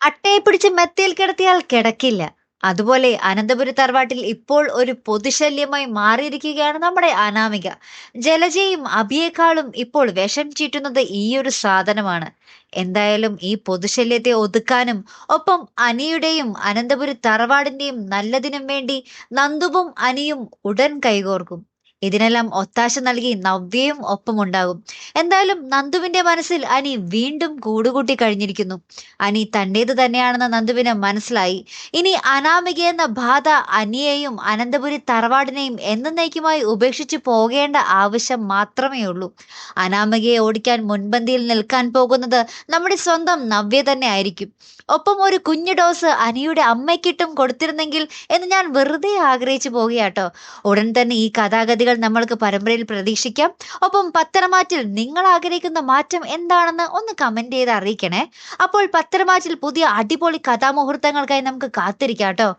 അട്ടയെ പിടിച്ച് മെത്തയിൽ കിടത്തിയാൽ കിടക്കില്ല. അതുപോലെ അനന്തപുരി തറവാട്ടിൽ ഇപ്പോൾ ഒരു പൊതുശല്യമായി മാറിയിരിക്കുകയാണ് നമ്മുടെ അനാമിക. ജലജയും അഭിയേക്കാളും ഇപ്പോൾ വിഷം ചീറ്റുന്നത് ഈ ഒരു സാധനമാണ്. എന്തായാലും ഈ പൊതുശല്യത്തെ ഒതുക്കാനും ഒപ്പം അനിയുടെയും അനന്തപുരി തറവാടിന്റെയും നല്ലതിനും വേണ്ടി നന്ദുവും അനിയും ഉടൻ കൈകോർക്കും. ഇതിനെല്ലാം ഒത്താശ നൽകി നവ്യയും ഒപ്പമുണ്ടാകും. എന്തായാലും നന്ദുവിന്റെ മനസ്സിൽ അനി വീണ്ടും കൂടുകൂട്ടി കഴിഞ്ഞിരിക്കുന്നു. അനി തന്റേത് തന്നെയാണെന്ന് നന്ദുവിന് മനസ്സിലായി. ഇനി അനാമിക എന്ന ബാധ അനിയെയും അനന്തപുരി തറവാടിനെയും എന്നേക്കുമായി ഉപേക്ഷിച്ച് പോകേണ്ട ആവശ്യം മാത്രമേ ഉള്ളൂ. അനാമികയെ ഓടിക്കാൻ മുൻപന്തിയിൽ നിൽക്കാൻ പോകുന്നത് നമ്മുടെ സ്വന്തം നവ്യ തന്നെ ആയിരിക്കും. ഒപ്പം ഒരു കുഞ്ഞു ഡോസ് അനിയുടെ അമ്മയ്ക്കിട്ടും കൊടുത്തിരുന്നെങ്കിൽ എന്ന് ഞാൻ വെറുതെ ആഗ്രഹിച്ചു പോകുകയാട്ടോ. ഉടൻ തന്നെ ഈ കഥാഗതികൾ നമ്മൾക്ക് പരമ്പരയിൽ പ്രതീക്ഷിക്കാം. ഒപ്പം പത്തനമാറ്റിൽ നിങ്ങൾ ആഗ്രഹിക്കുന്ന മാറ്റം എന്താണെന്ന് ഒന്ന് കമന്റ് ചെയ്ത് അറിയിക്കണേ. അപ്പോൾ പത്തനമാറ്റിൽ പുതിയ അടിപൊളി കഥാമുഹൂർത്തങ്ങൾക്കായി നമുക്ക് കാത്തിരിക്കാം കേട്ടോ.